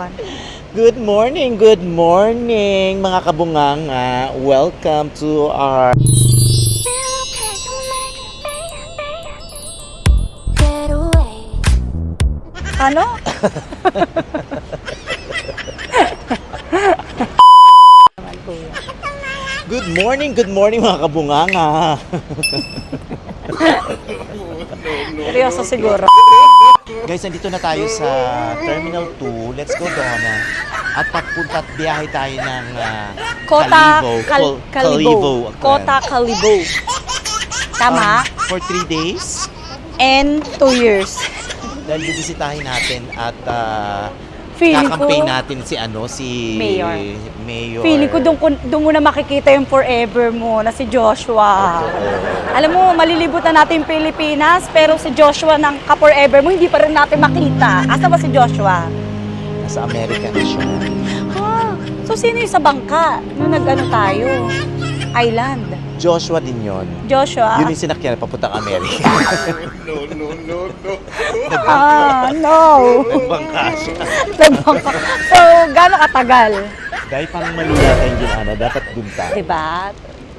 Fan. Good morning, good morning mga kabunganga. Welcome to our. Ano? Good morning, good morning mga kabunganga. Seryoso siguro. Guys, nandito na tayo sa Terminal 2. Let's go, Donna. At papunta at biyahe tayo ng ah, Kota Calibo. Kal Col- Kalibo. Kota Kalibo. Tama? Um, for three days. And two years. Dahil bibisitahin natin at uh, Feeling ko, natin si ano, si Mayor. Mayor. feeling ko doon, ko- doon mo na makikita yung forever mo na si Joshua. Alam mo, malilibutan natin yung Pilipinas, pero si Joshua ng ka-forever mo, hindi pa rin natin makita. Asa ba si Joshua? Nasa America na siya. Ah, so sino yung sa bangka? Nung nag-ano tayo? Island. Joshua din yon. Joshua? Yun yung sinakyan papuntang America. Ah, no. Nagbangka siya. Nagbangka. So, gano'ng katagal? Dahil parang mali yata yung ginana, dapat dun tayo. Diba?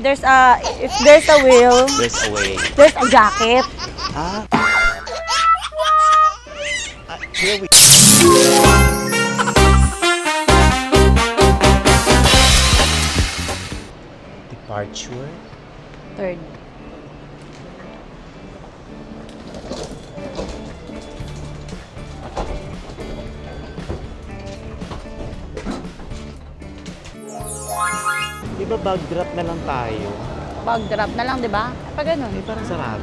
There's a, if there's a will, There's a way. there's a jacket. Ah. Ah, here we Departure. Third. Di ba bag drop na lang tayo? Bag drop na lang, di ba? Pag ganun. Eh, parang sarado.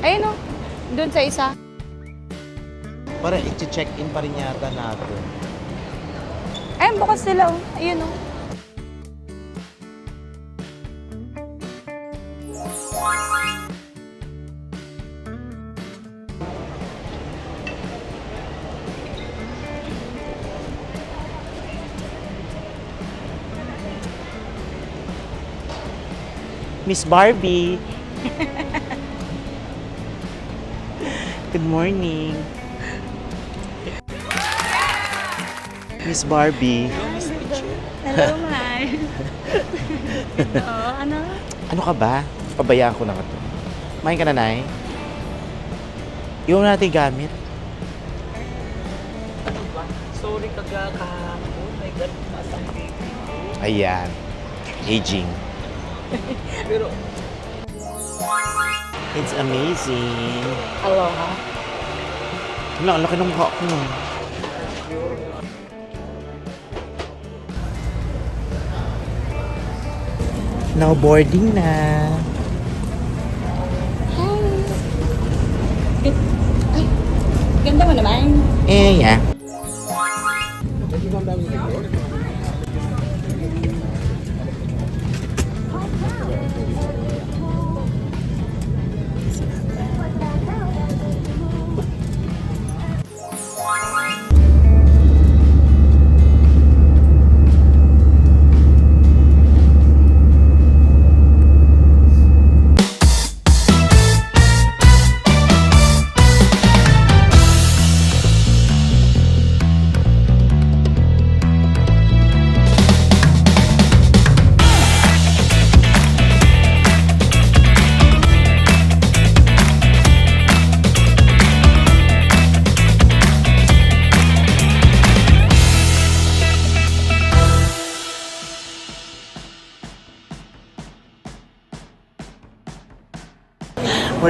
Ayun o. Doon sa isa. Para i-check-in pa rin yata natin. Ayun, bukas sila. oh. Ayun o. Miss Barbie. Good morning. Miss Barbie. Hello, Mai. Oo, ano? Ano ka ba? Pabayaan ko na ka to. Main ka na, Nay. Iwan natin gamit. Sorry kaga kahapon. My God, masang baby ko. Ayan. Aging. Pero, It's amazing. Aloha. Wala, ang laki ng mukha ko. Now boarding na. Ganda mo naman. Eh, yeah.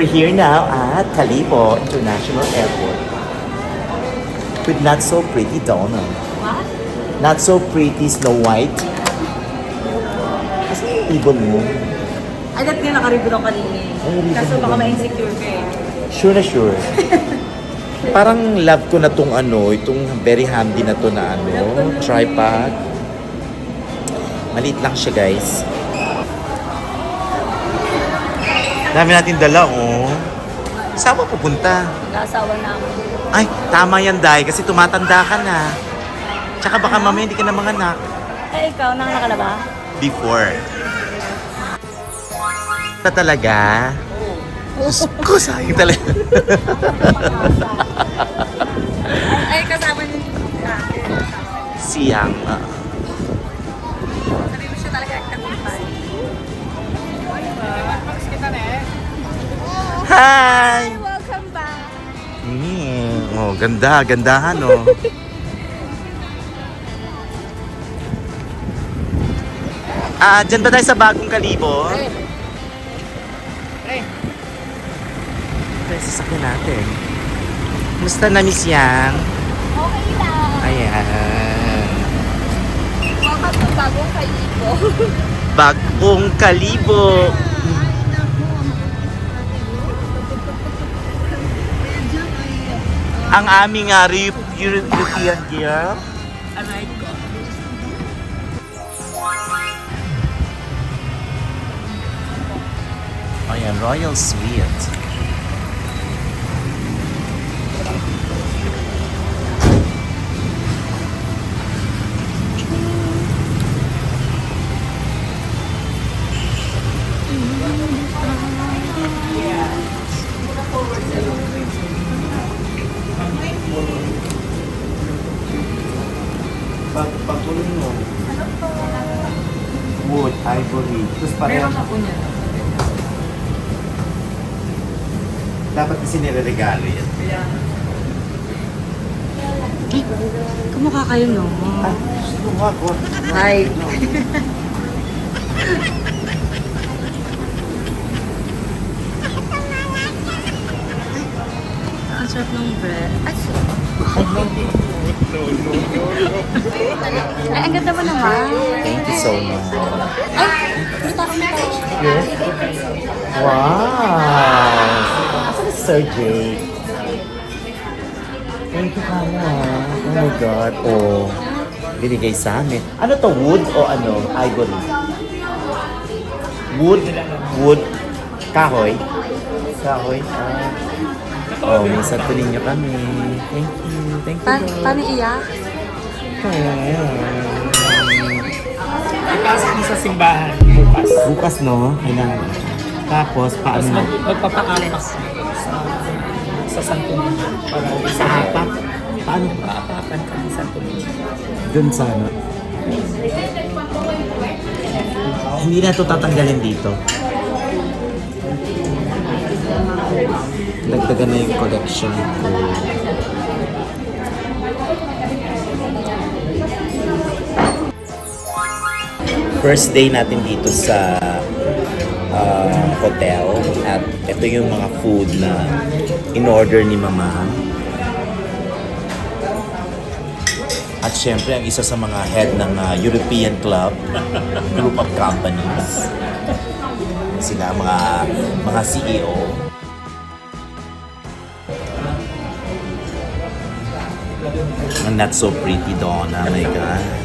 We're here now at Calibo International Airport with not so pretty Donna. What? Not so pretty Snow White. Kasi yung ibon mo. Ay, dati nga nakaribot ako kanina eh. Kaso baka ba? ma-insecure ka eh. Sure na sure. Parang love ko na tong ano, itong very handy na to na ano, tripod. Maliit lang siya guys. Dami natin dala oh. Saan mo pupunta? Nag-asawa na ako. Ay, tama yan, Day, kasi tumatanda ka na. Tsaka baka mamaya hindi ka na mga anak. Eh, ikaw, nanganak ka na ba? Before. Na talaga? Diyos ko, sayang talaga. Ay, kasama niyo. Siyang. ah. Hi! Welcome back. Mm, oh, ganda, gandahan, oh. Ah, dyan ba tayo sa bagong kalibo? Ito yung sasakyan natin. Kumusta na, Miss Yang? Okay lang. Ayan. Welcome to Bagong Kalibo. Bagong kalibo. Ang aming uh, European gear. Aray ko. Ayan, Royal Suite. Ivory. Tapos parang... Dapat kasi nireregalo yan. Kumukha kayo, no? Ah, gusto mo ako. Hi. Ang sarap ng bread. Ay, Ay, ang ganda mo naman. Thank you so much. Ay, Yes? Wow! Sir Jake? Thank you, Kaya. Oh my God. Oh. Binigay sa amin. Ano to? Wood o ano? Ivory? Wood? Wood? Kahoy? Kahoy? Ah. Oh, may santo ninyo kami. Thank you. Thank you. Pa- paano iyak? Ipasok mo sa simbahan bukas. Bukas, no? Kailangan. Tapos, Tapos paano? mag, magpapaapak sa, sa Santo Niño. Para Sa apak? Paano? Paapakan ka sa Santo Niño. Doon sa ano? Hindi na ito tatanggalin dito. Dagdagan na yung collection ko. First day natin dito sa ah, hotel at ito yung mga food na in-order ni Mama. At syempre, ang isa sa mga head ng ah, European Club, group of companies. Sila mga mga CEO. Ang not so pretty Donna, my God.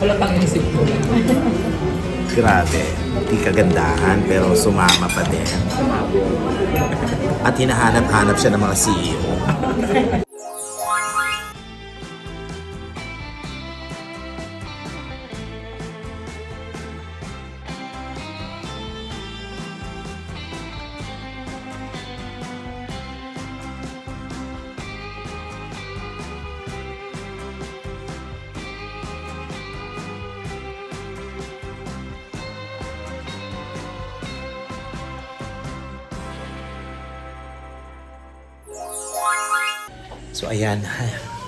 Wala pang inisip ko. Grabe. Di kagandahan, pero sumama pa din. At hinahanap-hanap siya ng mga CEO. ayan,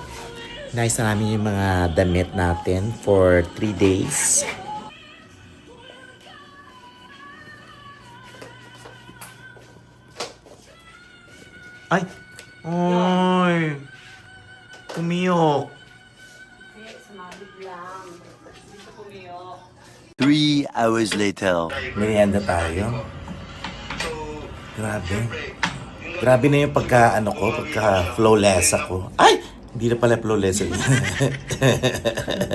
nice na namin yung mga damit natin for 3 days. Ay! Ay! Umiyok! Three hours later. Merienda tayo. Grabe. Grabe na yung pagka, ano ko, pagka flawless ako. Ay! Hindi na pala flawless.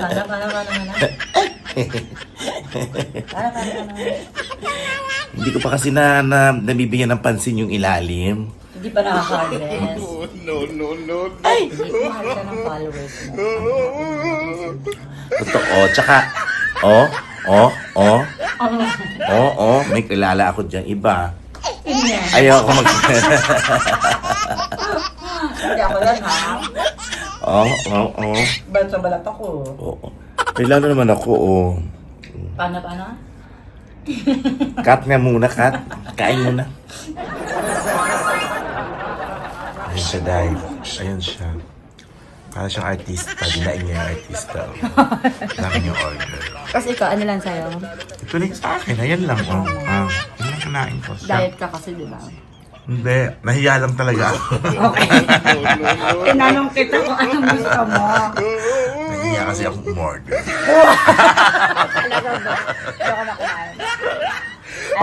Para, para, para, para, para, para, Hindi ko pa kasi na, na nabibigyan ng pansin yung ilalim. Hindi pa nakaka-harness. No, no, no, no. Ay! Hindi mahal ka ng followers mo. Totoo. Tsaka, oh, oh, oh, oh, oh, may kilala ako dyan. Iba. Ayoko mag... Hindi ako yan, ha? Oo, oo, oo. Balat sa balat ako. Oo. Eh, lalo naman ako, oh. Paano, paano? Cut nga muna, cut. Kain muna. Ayun siya, Day. Ayun siya. Para siyang artista. Dinaing niya yung artista. Dami niyong order. Tapos ikaw, ano lang sa'yo? Ito lang sa akin. Ayan lang, oh. Ah, yun lang kanain ko. Diet ka kasi, di ba? Hindi. Nahiya lang talaga ako. Tinanong kita kung anong gusto mo. Nahiya kasi ako umorder. Talaga ba? Hindi ako.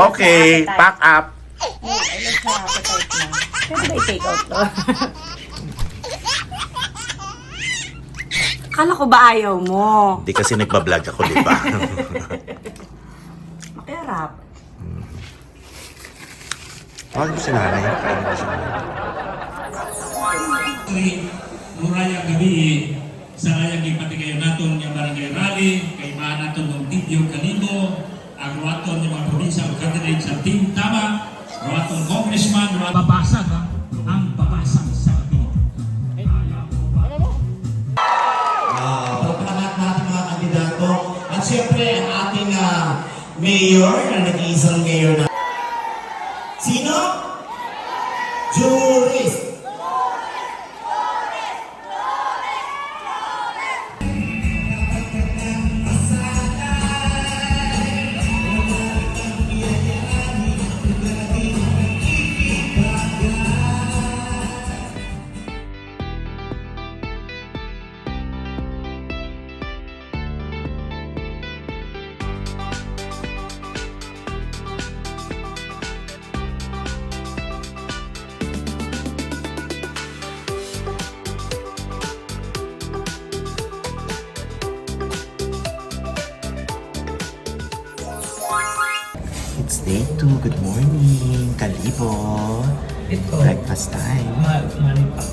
Okay, pack up. Ayos na, appetite na. Pwede ba i-take out to? Kala ko ba ayaw mo? Hindi kasi nagbablog ako, di ba? Makirap. Tawag mo si nanay. Kain mo si nanay. kay Muraya Gabi sa ayang ipatigayon naton nga barangay rally kay maanaton ng video kanimo ang ruwaton ng mga probinsya o candidate sa team tama ruwaton congressman ruwaton babasag ha? Mayor, na nag-iisang mayor na. Sino? Juris. Ma-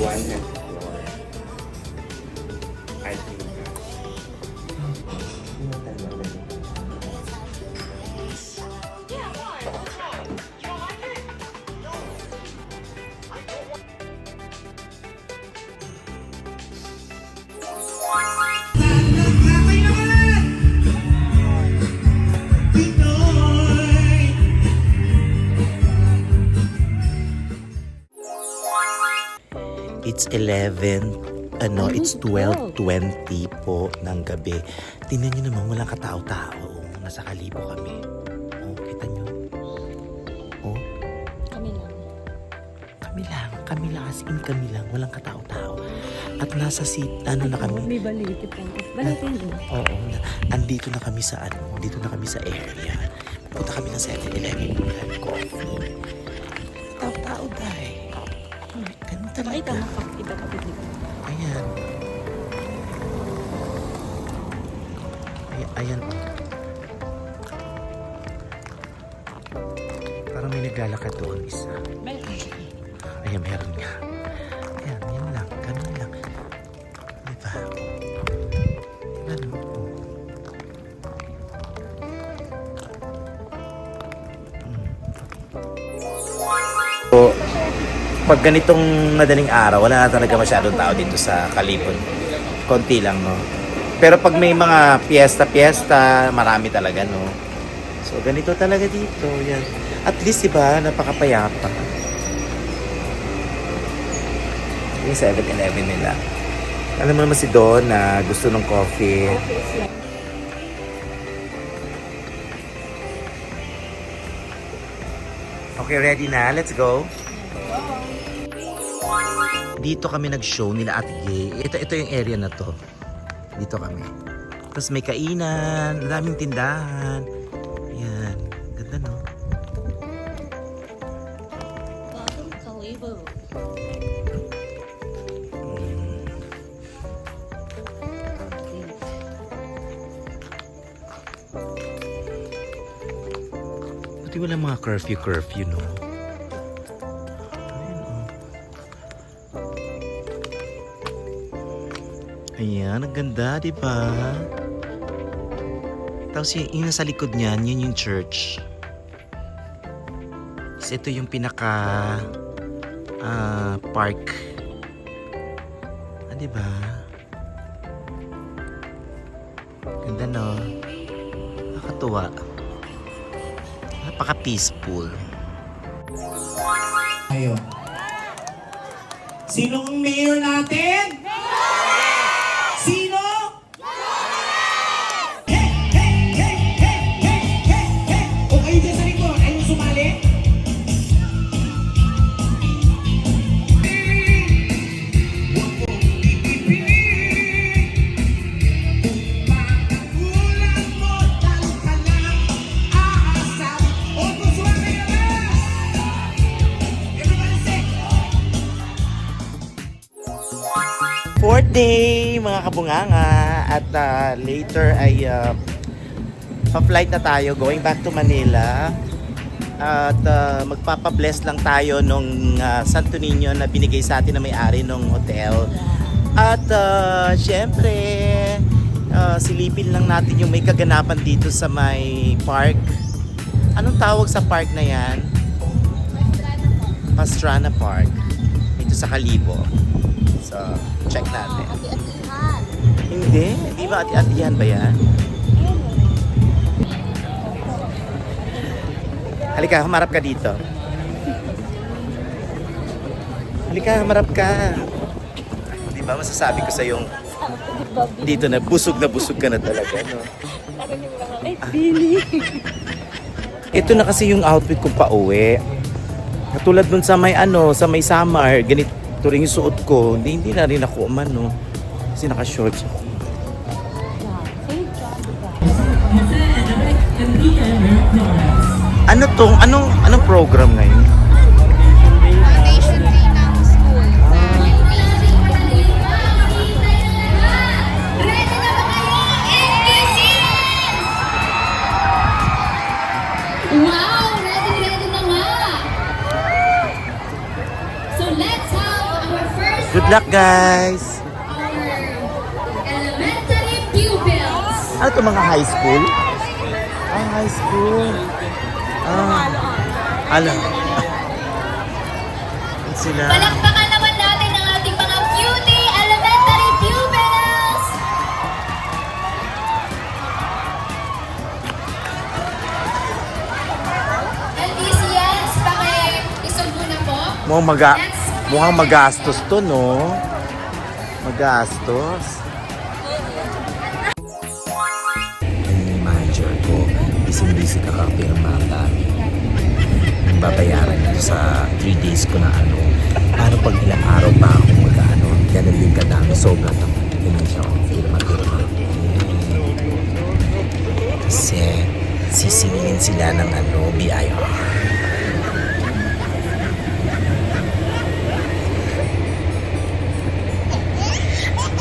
Manny Pacquiao. 11, ano, it's 12.20 po ng gabi. Tingnan nyo naman, walang katao-tao. Nasa kalibo kami. Oh, kita nyo? Oh, Kami lang. kami lang. Kami lang, as in kami lang. Walang katao-tao. At nasa seat, ano na kami? May baliti po. Baliti yun. Oo, na, andito na kami sa ano, dito na kami sa area. Punta kami ng 7-Eleven, bumili coffee. Tao-tao, day. Ganun talaga. Iba ka dito. Ayan. Ay, ayan. oh. Parang may naglalakad doon isa. Ayan, meron nga. Ayan, yan lang. Ganun lang. Diba? Ganun. So, pag ganitong madaling araw, wala na talaga masyadong tao dito sa Kalibon. Konti lang, no? Pero pag may mga piyesta-piyesta, marami talaga, no? So, ganito talaga dito. Yan. At least, diba, napakapayapa. Yung 7-Eleven nila. Alam mo naman si Don na gusto ng coffee. Okay, ready na? Let's go. Dito kami nag-show nila Ate Gay. Ito, ito yung area na to. Dito kami. Tapos may kainan, daming tindahan. Yan. Ganda, no? Buti wala mga curfew-curfew, no? Ang ganda, di ba? Tapos yung, yung nasa likod niyan, yun yung church. guys, ito yung pinaka ah, park. Ah, di ba? Ganda no? Nakakatuwa. Napaka-peaceful. Ayo. Sinong mayor natin? Day, mga kabunganga. At ah, later ay uh, pa-flight na tayo going back to Manila. At ah, magpapabless lang tayo nung ah, Santo Niño na binigay sa atin na may-ari ng hotel. At uh, syempre, ah, silipin lang natin yung may kaganapan dito sa may park. Anong tawag sa park na yan? Pastrana Park. Dito sa Kalibo. So, check natin. Hindi. Di ba ati-atihan ba yan? Halika, humarap ka dito. Halika, humarap ka. Di ba masasabi ko sa yung dito na busog na busog ka na talaga, no? Ito na kasi yung outfit ko pa uwi. Katulad dun sa may ano, sa may summer, ganito rin yung suot ko. Hindi, hindi na rin ako umano. Kasi naka-shorts ako. Ano tong, anong, anong program ngayon? Luck, guys! Ano to mga high school? Ah, high school. Ah, ano? Ano sila? Palakpakan naman natin ang ating mga cutie elementary pupils! LBCS, paki-isog muna po. Mukhang, maga, mukhang magastos to, no? Magastos. Yung manager ko, busy-busy kakapirma ang dami. Babayaran nito sa 3 days ko na ano. Paano pag ilang araw pa ako mag-ano, ganun din kadami, sobrang naman. Ganun siya, firma-firma. Kasi sisingilin sila ng ano, BIR.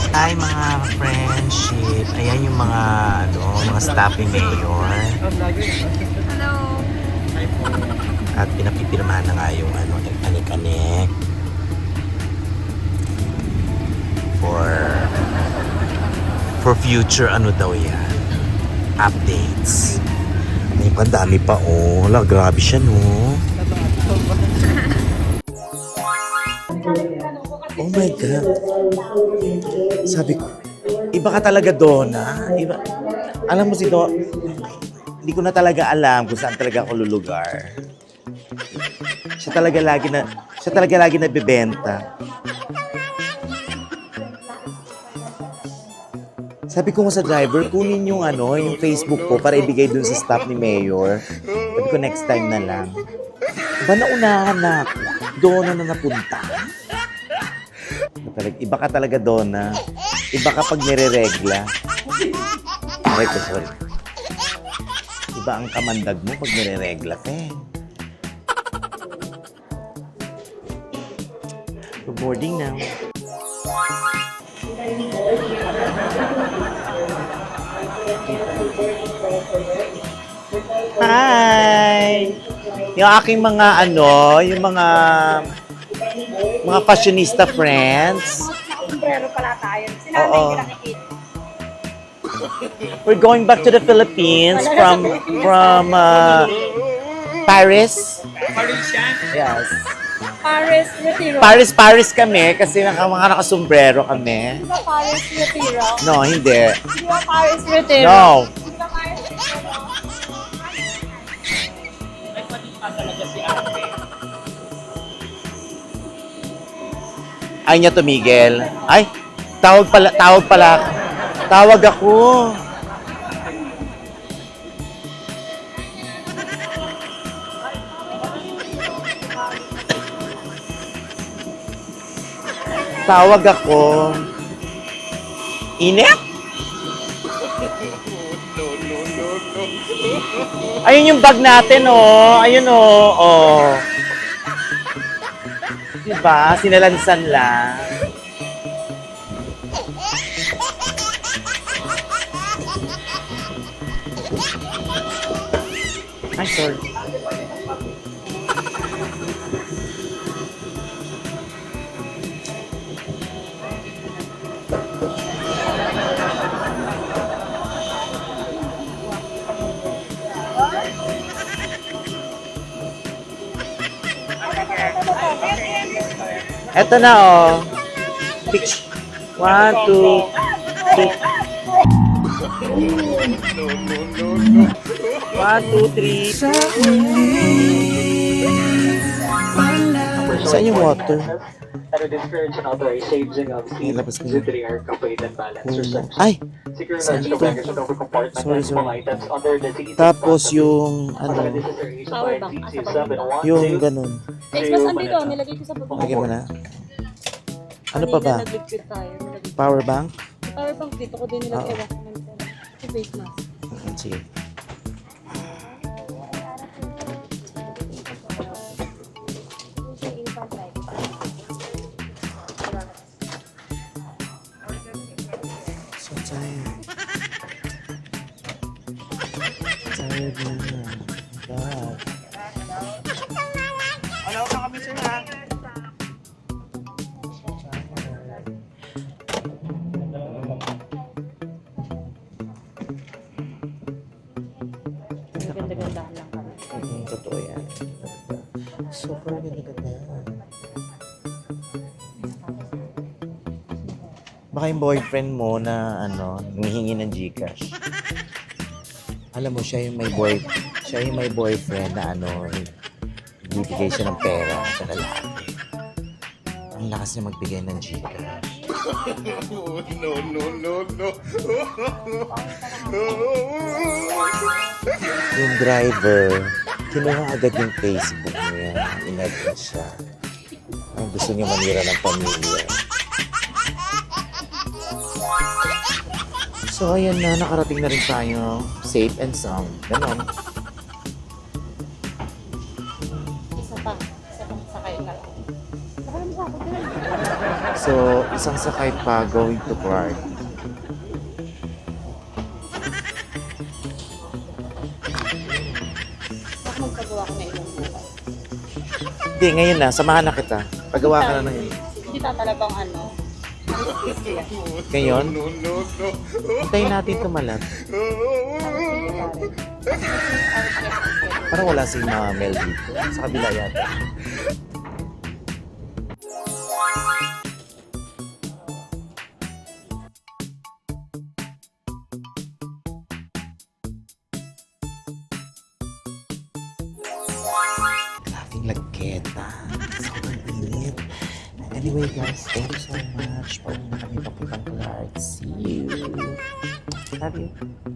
Hi mga friendship. Ayan yung mga ano, mga staff ni Mayor. Hello. At pinapipirmahan na nga yung ano, anik-anik. For for future ano daw yan. Updates. May pandami pa oh. Hala, grabe siya no. Oh my God. Sabi ko, iba ka talaga doon, ha? Iba. Alam mo si Don, hindi ko na talaga alam kung saan talaga ako lulugar. Siya talaga lagi na, siya talaga lagi nabibenta. Sabi ko nga sa driver, kunin yung ano, yung Facebook ko para ibigay dun sa staff ni Mayor. Sabi ko next time na lang. Ba naunahan na? Doon na na napunta. Talaga, iba ka talaga, Donna. Iba ka pag nire-regla. Ko, sorry. Iba ang kamandag mo pag nire-regla ka eh. Good morning now. Hi! Yung aking mga ano, yung mga mga fashionista friends. Sombrero pala tayo. Si nanay nanay Oo. hindi nakikita. We're going back to the Philippines from from uh, Paris. Yes. Paris Retiro. Paris, Paris kami kasi naka, mga nakasombrero kami. Di ba Paris Retiro? No, hindi. Di ba Paris Retiro? No. Ay niya tumigil. Ay, tawag pala, tawag pala. Tawag ako. Tawag ako. Init? Ayun yung bag natin, oh. Ayun, oh. oh. Diba? Sinalansan lang. Ay, sorry. Eto na, oh. Pitch. One, two, three. One, two, three. Saan yung water? and would discourage an authorized saving of due our complete and balanced research. Ay! Saan knowledge of to? records of compartment Sorry, and sorry. items under the city's Tapos yung, ano, the Power bank. DC Asa 712 yung ganun. Face mask andito, nilagay ko sa baba. Lagyan mo na. Ano pa ba? Nag-liquid tayo. nilagay- Power bank? Power bank dito ko din nilagay. Ewan ko face mask. Sige. Lang kami. Ganda-ganda. Baka yung boyfriend mo na ano, humihingi ng Gcash. Alam mo, siya yung may boy, siya yung may boyfriend na ano, bibigay siya ng pera sa lalaki. Ang lakas niya magbigay ng Gcash. Yung driver, kinuha agad yung Facebook niya. Inad na siya. Ang gusto niya manira ng pamilya. So, ayan na. Nakarating na rin tayo. Safe and sound. Ganon. Isa pa. Isa pang sakay ka. So, isang sakay pa going to Clark. Magpagawa ko na ibang bukas. Hindi, ngayon na. Samahan na kita. Pagawa ka na ng Hindi tatalabang ano. Ngayon? Hintayin natin tumalat. Parang wala si Mama Mel dito. Sa kabila yata. You.